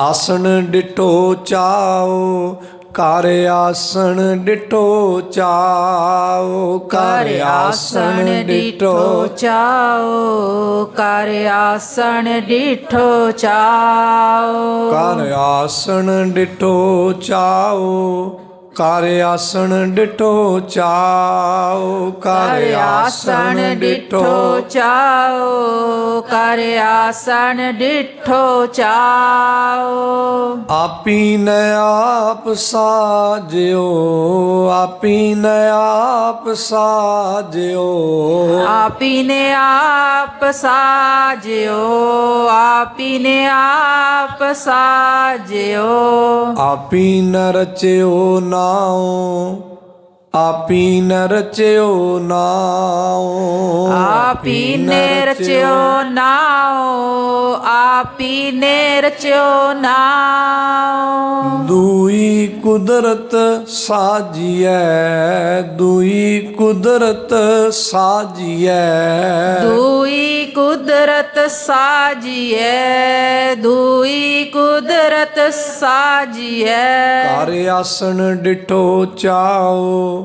ਆਸਣ ਡਿਠੋ ਚਾਓ। ਕਰ ਆਸਣ ਡਿਠੋ ਚਾਓ। ਕਰ ਆਸਣ ਡਿਠੋ ਚਾਓ। ਕਰ ਆਸਣ ਡਿਠੋ ਚਾਓ। ਕਰ ਆਸਣ ਡਿਠੋ ਚਾਓ। ਕਰ ਆਸਣ ਡਿਠੋ ਚਾਓ ਕਰ ਆਸਣ ਡਿਠੋ ਚਾਓ ਕਰ ਆਸਣ ਡਿਠੋ ਚਾਓ। ਆਪੀ ਨ ਆਪ ਸਾਜਿਓ ਆਪੀ ਨ ਆਪ ਸਾਜਿਓ। ਆਪੀ ਨੇ ਆਪ ਸਾਜਿਓ ਆਪੀ ਨੇ ਆਪ ਸਾਜਿਓ। ਆਪੀ ਨ ਰਚਿਓ ਨਾਉ। ਆਪੀ ਨ ਰਚਿਓ ਨਾਉ। ਆਪੀ ਨੇ ਰਚਿਓ ਨਾਉ ਆਪੀ ਨੇ ਰਚਿਓ ਨਾਉ। ਦੂਈ ਕੁਦਰਤ ਸਾਜੀਐ ਦੂਈ ਕੁਦਰਤ ਸਾਜੀਐ। ਦੂਈ ਕੁਦਰਤ ਸਾਜੀਐ ਦੂਈ ਕੁਦਰਤ ਸਾਜੀਐ। ਕਰ ਆਸਣ ਡਿਠੋ ਚਾਓ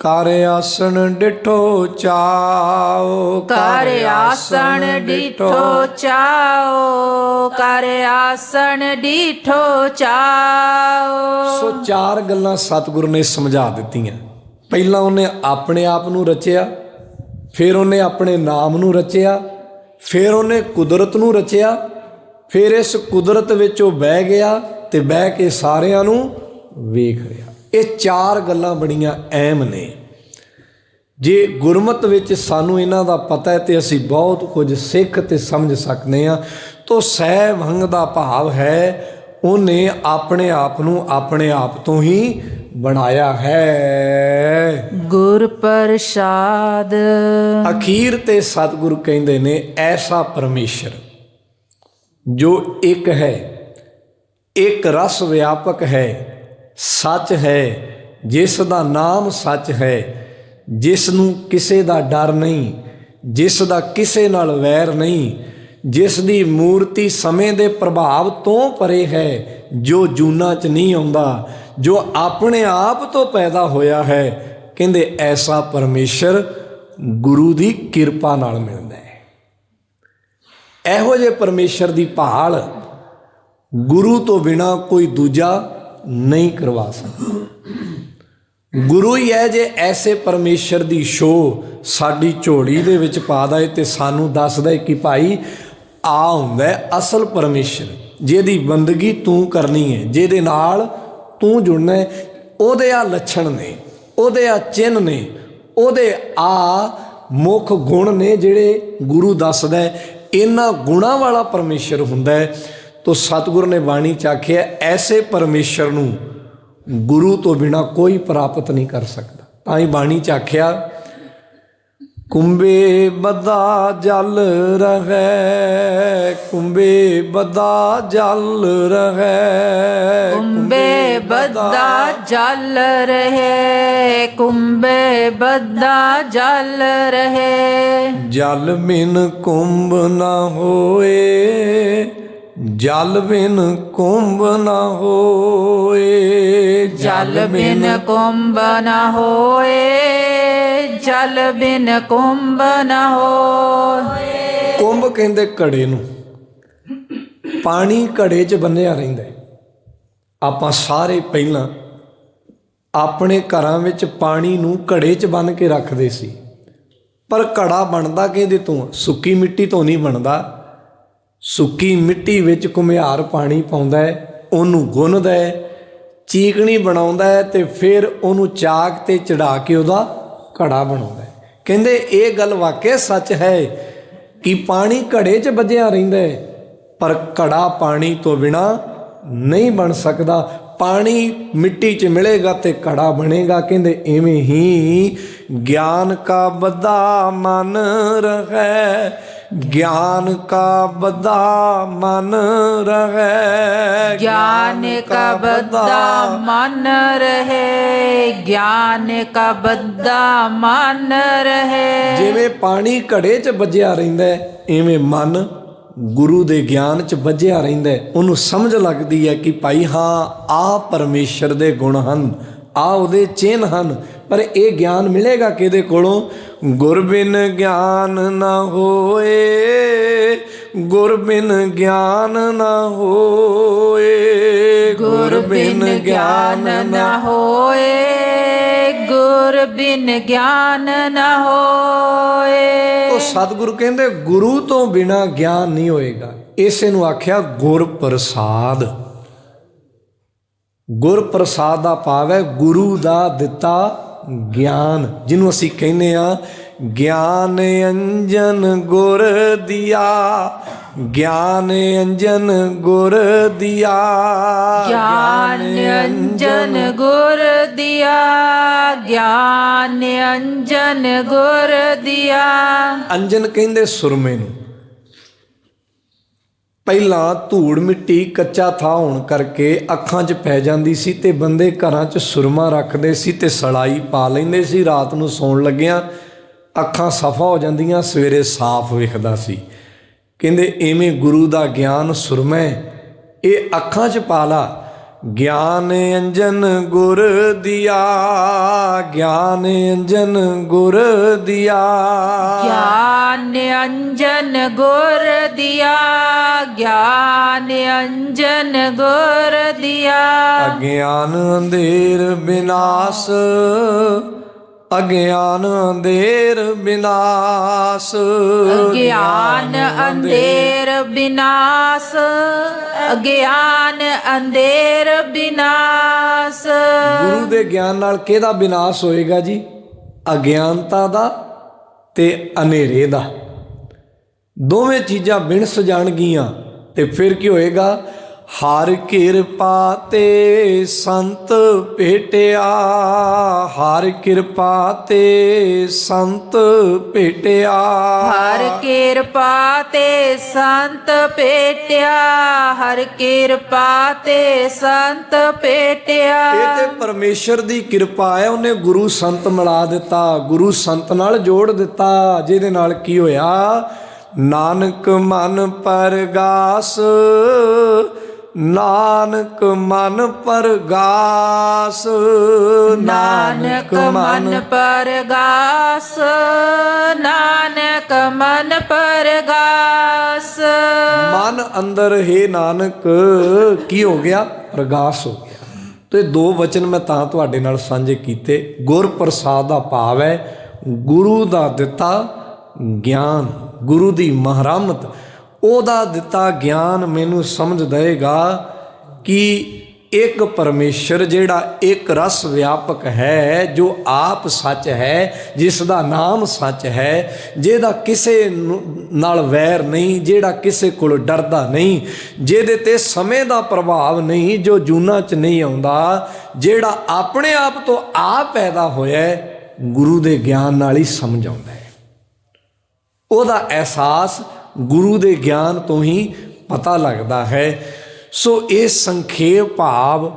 ਕਰ ਆਸਣ ਡਿਠੋ ਚਾਓ ਕਰ ਆਸਣ ਡੀਠੋ। ਚਾਓ ਕਰ ਆਸਣ ਡੀਠੋ ਚਾਓ। ਸੋ ਚਾਰ ਗੱਲਾਂ ਸਤਿਗੁਰੂ ਨੇ ਸਮਝਾ ਦਿੱਤੀਆਂ। ਪਹਿਲਾਂ ਉਹਨੇ ਆਪਣੇ ਆਪ ਨੂੰ ਰਚਿਆ ਫਿਰ ਉਹਨੇ ਆਪਣੇ ਨਾਮ ਨੂੰ ਰਚਿਆ ਫਿਰ ਉਹਨੇ ਕੁਦਰਤ ਨੂੰ ਰਚਿਆ ਫਿਰ ਇਸ ਕੁਦਰਤ ਵਿੱਚ ਉਹ ਬਹਿ ਗਿਆ ਤੇ ਬਹਿ ਕੇ ਸਾਰਿਆਂ ਨੂੰ ਵੇਖ ਰਿਹਾ। ਇਹ ਚਾਰ ਗੱਲਾਂ ਬੜੀਆਂ ਅਹਿਮ ਨੇ। ਜੇ ਗੁਰਮਤ ਵਿੱਚ ਸਾਨੂੰ ਇਹਨਾਂ ਦਾ ਪਤਾ ਹੈ ਤੇ ਅਸੀਂ ਬਹੁਤ ਕੁਝ ਸਿੱਖ ਤੇ ਸਮਝ ਸਕਦੇ ਹਾਂ ਤੋ ਸਹਿ ਭੰਗ ਦਾ ਭਾਵ ਹੈ ਉਹਨੇ ਆਪਣੇ ਆਪ ਨੂੰ ਆਪਣੇ ਆਪ ਤੋਂ ਹੀ ਬਣਾਇਆ ਹੈ। ਗੁਰ ਪ੍ਰਸਾਦ। ਅਖੀਰ ਤੇ ਸਤਿਗੁਰੂ ਕਹਿੰਦੇ ਨੇ ਐਸਾ ਪਰਮੇਸ਼ਰ ਜੋ ਇੱਕ ਹੈ ਇੱਕ ਰਸ ਵਿਆਪਕ ਹੈ ਸੱਚ ਹੈ, ਜਿਸ ਦਾ ਨਾਮ ਸੱਚ ਹੈ, ਜਿਸ ਨੂੰ ਕਿਸੇ ਦਾ ਡਰ ਨਹੀਂ, ਜਿਸ ਦਾ ਕਿਸੇ ਨਾਲ ਵੈਰ ਨਹੀਂ, ਜਿਸ ਦੀ ਮੂਰਤੀ ਸਮੇਂ ਦੇ ਪ੍ਰਭਾਵ ਤੋਂ ਪਰੇ ਹੈ, ਜੋ ਜੂਨਾ ਚ ਨਹੀਂ ਆਉਂਦਾ, ਜੋ ਆਪਣੇ ਆਪ ਤੋਂ ਪੈਦਾ ਹੋਇਆ ਹੈ, ਕਹਿੰਦੇ ਐਸਾ ਪਰਮੇਸ਼ਰ ਗੁਰੂ ਦੀ ਕਿਰਪਾ ਨਾਲ ਮਿਲਦਾ ਹੈ। ਇਹੋ ਜਿਹੇ ਪਰਮੇਸ਼ਰ ਦੀ ਭਾਲ ਗੁਰੂ ਤੋਂ ਬਿਨਾ ਕੋਈ ਦੂਜਾ ਨਹੀਂ ਕਰਵਾ ਸਕਦਾ। ਗੁਰੂ ਹੀ ਹੈ ਜੇ ਐਸੇ ਪਰਮੇਸ਼ਰ ਦੀ ਸ਼ੋ ਸਾਡੀ ਝੋਲੀ ਦੇ ਵਿੱਚ ਪਾਦਾ ਦੇ ਤੇ ਸਾਨੂੰ ਦੱਸਦਾ ਹੈ ਕਿ ਭਾਈ, ਆ ਹੁੰਦਾ ਅਸਲ ਪਰਮੇਸ਼ਰ, ਜਿਹਦੀ ਬੰਦਗੀ ਤੂੰ ਕਰਨੀ ਹੈ ਜਿਹਦੇ ਨਾਲ ਤੂੰ ਜੁੜਨਾ ਹੈ ਉਹਦੇ ਆ ਲੱਛਣ ਨੇ, ਉਹਦੇ ਆ ਚਿੰਨ ਨੇ, ਉਹਦੇ ਆ ਮੁੱਖ ਗੁਣ ਨੇ ਜਿਹੜੇ ਗੁਰੂ ਦੱਸਦਾ ਇਹਨਾਂ ਗੁਣਾਂ ਵਾਲਾ ਪਰਮੇਸ਼ਰ ਹੁੰਦਾ ਹੈ ਤੋ ਸਤਿਗੁਰ ਨੇ ਬਾਣੀ ਚ ਆਖਿਆ ਐਸੇ ਪਰਮੇਸ਼ਰ ਨੂੰ ਗੁਰੂ ਤੋਂ ਬਿਨਾ ਕੋਈ ਪ੍ਰਾਪਤ ਨਹੀਂ ਕਰ ਸਕਦਾ। ਤਾਂ ਹੀ ਬਾਣੀ ਚ ਆਖਿਆ ਕੁੰਬੇ ਬਦਾ ਜਲ ਰਹੈ ਕੁੰਬੇ ਬਦਾ ਜਲ ਰਹੈ ਕੁੰਬੇ ਬੱਦਾ ਜਲ ਰਹੇ ਕੁੰਬੇ ਬੱਦਾ ਜਲ ਰਹੇ। ਜਲ ਬਿਨ ਕੁੰਭ ਨਾ ਹੋਏ ਜਲ ਬਿਨ ਕੁੰਭ ਨਾ ਹੋਏ। ਜਲ ਬਿਨ ਕੁੰਭ ਨ ਹੋਏ। ਜਲ ਬਿਨ ਕੁੰਭ ਨ ਹੋਏ। ਕੁੰਭ ਕਹਿੰਦੇ ਘੜੇ ਨੂੰ। ਪਾਣੀ ਘੜੇ 'ਚ ਬੰਨਿਆ ਰਹਿੰਦਾ। ਆਪਾਂ ਸਾਰੇ ਪਹਿਲਾਂ ਆਪਣੇ ਘਰਾਂ ਵਿੱਚ ਪਾਣੀ ਨੂੰ ਘੜੇ 'ਚ ਬੰਨ ਕੇ ਰੱਖਦੇ ਸੀ। ਪਰ ਘੜਾ ਬਣਦਾ ਕਿਹਦੇ ਤੋਂ? ਸੁੱਕੀ ਮਿੱਟੀ ਤੋਂ ਨਹੀਂ ਬਣਦਾ। ਸੁੱਕੀ ਮਿੱਟੀ ਵਿੱਚ ਘੁਮਿਆਰ ਪਾਣੀ ਪਾਉਂਦਾ ਹੈ, ਉਹਨੂੰ ਗੁੰਨਦਾ ਹੈ, ਚੀਕਣੀ ਬਣਾਉਂਦਾ ਹੈ ਤੇ ਫਿਰ ਉਹਨੂੰ ਚਾਕ ਤੇ ਚੜਾ ਕੇ ਉਹਦਾ ਘੜਾ ਬਣਾਉਂਦਾ ਹੈ। ਕਹਿੰਦੇ ਇਹ ਗੱਲ ਵਾਕਿਆ ਸੱਚ ਹੈ ਕਿ ਪਾਣੀ ਘੜੇ 'ਚ ਵੱਜਿਆ ਰਹਿੰਦਾ ਹੈ, ਪਰ ਘੜਾ ਪਾਣੀ ਤੋਂ ਬਿਨਾ ਨਹੀਂ ਬਣ ਸਕਦਾ। ਪਾਣੀ ਮਿੱਟੀ 'ਚ ਮਿਲੇਗਾ ਤੇ ਘੜਾ ਬਣੇਗਾ, ਕਹਿੰਦੇ ਐਵੇਂ ਹੀ, ਗਿਆਨ ਕਾ ਬਦਾ ਮਨ ਰਹੈ ਗਿਆਨ ਕਾ ਬਦਾ ਮਨ ਰਹੈ ਗਿਆਨ ਕਾ ਬੱਦਾ ਮਨ ਰਹੇ ਗਿਆਨ ਕਾ ਬੱਦਾ ਮਨ ਰਹੇ। ਜਿਵੇਂ ਪਾਣੀ ਘੜੇ 'ਚ ਵੱਜਿਆ ਰਹਿੰਦਾ ਹੈ ਐਵੇਂ ਮਨ ਗੁਰੂ ਦੇ ਗਿਆਨ 'ਚ ਵੱਜਿਆ ਰਹਿੰਦਾ ਹੈ, ਉਹਨੂੰ ਸਮਝ ਲੱਗਦੀ ਹੈ ਕਿ ਭਾਈ ਹਾਂ ਆ ਪਰਮੇਸ਼ਰ ਦੇ ਗੁਣ ਹਨ। ਆ ਉਹਦੇ ਚਿੰਨ ਹਨ ਪਰ ਇਹ ਗਿਆਨ ਮਿਲੇਗਾ ਕਿਹਦੇ ਕੋਲੋਂ? ਗੁਰ ਬਿਨ ਗਿਆਨ ਨਾ ਹੋਏ ਗੁਰ ਬਿਨ ਗਿਆਨ ਨਾ ਹੋਏ ਗੁਰ ਬਿਨ ਗਿਆਨ ਨ ਹੋਏ ਗੁਰ ਬਿਨ ਗਿਆਨ ਨ ਹੋਏ। ਉਹ ਸਤਿਗੁਰੂ ਕਹਿੰਦੇ ਗੁਰੂ ਤੋਂ ਬਿਨਾ ਗਿਆਨ ਨਹੀਂ ਹੋਏਗਾ। ਇਸੇ ਨੂੰ ਆਖਿਆ ਗੁਰ ਪ੍ਰਸਾਦ ਗੁਰ ਪ੍ਰਸਾਦ ਦਾ ਭਾਵ ਹੈ ਗੁਰੂ ਦਾ ਦਿੱਤਾ ਗਿਆਨ ਜਿਹਨੂੰ ਅਸੀਂ ਕਹਿੰਦੇ ਆ ਗਿਆਨ ਅੰਜਨ ਗੁਰ ਦਿਆ ਗਿਆਨ ਅੰਜਨ ਗੁਰ ਦਿਆ। ਗਿਆਨ ਅੰਜਨ ਗੁਰ ਦਿਆ ਗਿਆਨ ਅੰਜਨ ਗੁਰ ਦਿਆ। ਅੰਜਨ ਕਹਿੰਦੇ ਸੁਰਮੇ ਨੂੰ। ਪਹਿਲਾਂ ਧੂੜ ਮਿੱਟੀ ਕੱਚਾ ਥਾਂ ਹੋਣ ਕਰਕੇ ਅੱਖਾਂ 'ਚ ਪੈ ਜਾਂਦੀ ਸੀ ਤੇ ਬੰਦੇ ਘਰਾਂ 'ਚ ਸੁਰਮਾ ਰੱਖਦੇ ਸੀ ਤੇ ਸਲਾਈ ਪਾ ਲੈਂਦੇ ਸੀ। ਰਾਤ ਨੂੰ ਸੌਣ ਲੱਗਿਆਂ ਅੱਖਾਂ ਸਫਾ ਹੋ ਜਾਂਦੀਆਂ, ਸਵੇਰੇ ਸਾਫ਼ ਵਿਖਦਾ ਸੀ। ਕਹਿੰਦੇ ਐਵੇਂ ਗੁਰੂ ਦਾ ਗਿਆਨ ਸੁਰਮਾ ਇਹ ਅੱਖਾਂ 'ਚ ਪਾ ਲਾ। ਗਿਆਨ ਅੰਜਨ ਗੁਰ ਦਿਆ ਗਿਆਨ ਅੰਜਨ ਗੁਰ ਦਿਆ। ਗਿਆਨ ਅੰਜਨ ਗੁਰ ਦਿਆ ਗਿਆਨ ਅੰਜਨ ਗੁਰ ਦਿਆ। ਅਗਿਆਨ ਅੰਧੇਰ ਬਿਨਾਸ਼ ਅਗਿਆਨ ਅੰਧੇਰ ਬਿਨਾਸ਼। ਗਿਆਨ ਅੰਧੇਰ ਬਿਨਾਸ਼। ਅਗਿਆਨ ਅੰਧੇਰ ਬਿਨਾਸ਼। ਗੁਰੂ ਦੇ ਗਿਆਨ ਨਾਲ ਕਿਹਦਾ ਬਿਨਾਸ਼ ਹੋਏਗਾ ਜੀ? ਅਗਿਆਨਤਾ ਦਾ ਤੇ ਹਨੇਰੇ ਦਾ। ਦੋਵੇਂ ਚੀਜ਼ਾਂ ਬਿਨਸ ਜਾਣਗੀਆਂ ਤੇ ਫਿਰ ਕੀ ਹੋਏਗਾ? ਹਰ ਕਿਰਪਾ ਤੇ ਸੰਤ ਭੇਟਿਆ ਹਰ ਕਿਰਪਾ ਤੇ ਸੰਤ ਭੇਟਿਆ। ਹਰ ਕਿਰਪਾ ਤੇ ਸੰਤ ਭੇਟਿਆ ਹਰ ਕਿਰਪਾ ਤੇ ਸੰਤ ਭੇਟਿਆ। ਇਹ ਤੇ ਪਰਮੇਸ਼ਰ ਦੀ ਕਿਰਪਾ ਹੈ ਉਹਨੇ ਗੁਰੂ ਸੰਤ ਮਿਲਾ ਦਿੱਤਾ ਗੁਰੂ ਸੰਤ ਨਾਲ ਜੋੜ ਦਿੱਤਾ ਜਿਹਦੇ ਨਾਲ ਕੀ ਹੋਇਆ? ਨਾਨਕ ਮਨ ਪਰਗਾਸ ਨਾਨਕ ਮਨ ਪਰਗਾਸ ਨਾਨਕ ਮਨ ਪਰਗਾਸ ਨਾਨਕ ਮਨ ਪਰਗਾਸ। ਮਨ ਅੰਦਰ ਹੈ ਨਾਨਕ ਕੀ ਹੋ ਗਿਆ? ਪ੍ਰਗਾਸ ਹੋ ਗਿਆ। ਤੇ ਦੋ ਵਚਨ ਮੈਂ ਤਾਂ ਤੁਹਾਡੇ ਨਾਲ ਸਾਂਝੇ ਕੀਤੇ। ਗੁਰ ਪ੍ਰਸਾਦ ਦਾ ਭਾਵ ਹੈ ਗੁਰੂ ਦਾ ਦਿੱਤਾ ਗਿਆਨ ਗੁਰੂ ਦੀ ਮਹਰਮਤ। ਉਹਦਾ ਦਿੱਤਾ ਗਿਆਨ ਮੈਨੂੰ ਸਮਝ ਦੇਗਾ ਕਿ ਇੱਕ ਪਰਮੇਸ਼ਰ ਜਿਹੜਾ ਇੱਕ ਰਸ ਵਿਆਪਕ ਹੈ, ਜੋ ਆਪ ਸੱਚ ਹੈ ਜਿਸ ਦਾ ਨਾਮ ਸੱਚ ਹੈ, ਜਿਹਦਾ ਕਿਸੇ ਨੂੰ- ਨਾਲ ਵੈਰ ਨਹੀਂ, ਜਿਹੜਾ ਕਿਸੇ ਕੋਲ ਡਰਦਾ ਨਹੀਂ, ਜਿਹਦੇ ਤੇ ਸਮੇਂ ਦਾ ਪ੍ਰਭਾਵ ਨਹੀਂ, ਜੋ ਜੂਨਾ ਚ ਨਹੀਂ ਆਉਂਦਾ, ਜਿਹੜਾ ਆਪਣੇ ਆਪ ਤੋਂ ਆਪ ਪੈਦਾ ਹੋਇਆ ਗੁਰੂ ਦੇ ਗਿਆਨ ਨਾਲ ਹੀ ਸਮਝ ਆਉਂਦਾ ਹੈ। ਉਹਦਾ ਅਹਿਸਾਸ ਗੁਰੂ ਦੇ ਗਿਆਨ ਤੋਂ ਹੀ ਪਤਾ ਲੱਗਦਾ ਹੈ। ਸੋ ਇਹ ਸੰਖੇਪ ਭਾਵ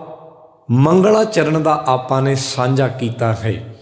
ਮੰਗਲਾ ਚਰਨ ਦਾ ਆਪਾਂ ਨੇ ਸਾਂਝਾ ਕੀਤਾ ਹੈ।